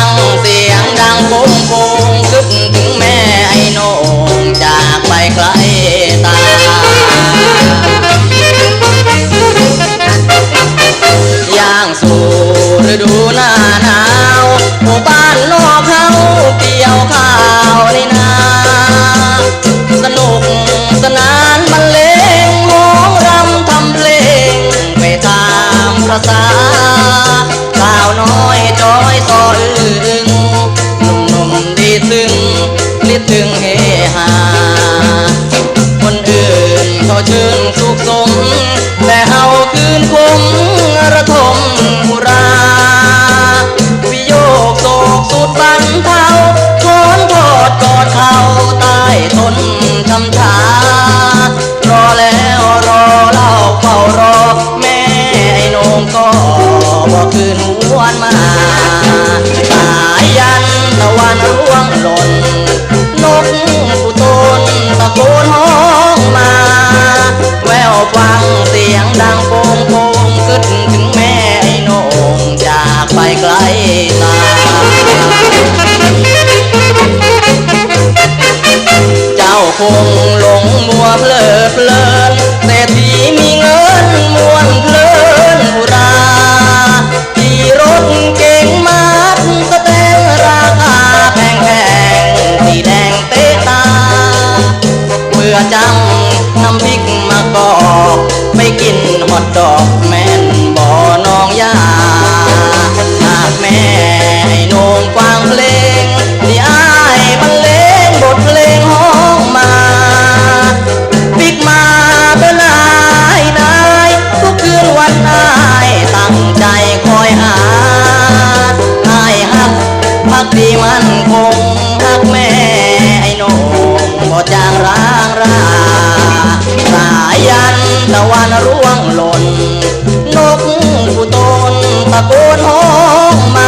ังเสียงดังโปุ้งปุ้งคึกถึงแม่ไอ้โน่งจากไปไกล ถึงลิดถึงเฮฮาคนอื่นขอเชิญสุขสม แต่เฮาคืนคมระทมหุราวิโยกโศกสุดบันเทาคอนกอดกอดเขาใต้ต้นคำชารอแล้วรอเล่าเฝ้ารอ แม่ไอ้นงก็บอกคืนวันมา ตา เจ้าคงหลงมัวเพลิดเพลินแต่ที่มีเงินมวนเพลินหุราที่รถเก่งมาสแตงราคาแพงแพงสีแดงเตะตา เมื่อจำนำพริกมากอกไปกินหอตดอก ลางรา สายันตะวันร่วงหล่น นกผู้ตนตะโกนโฮงมา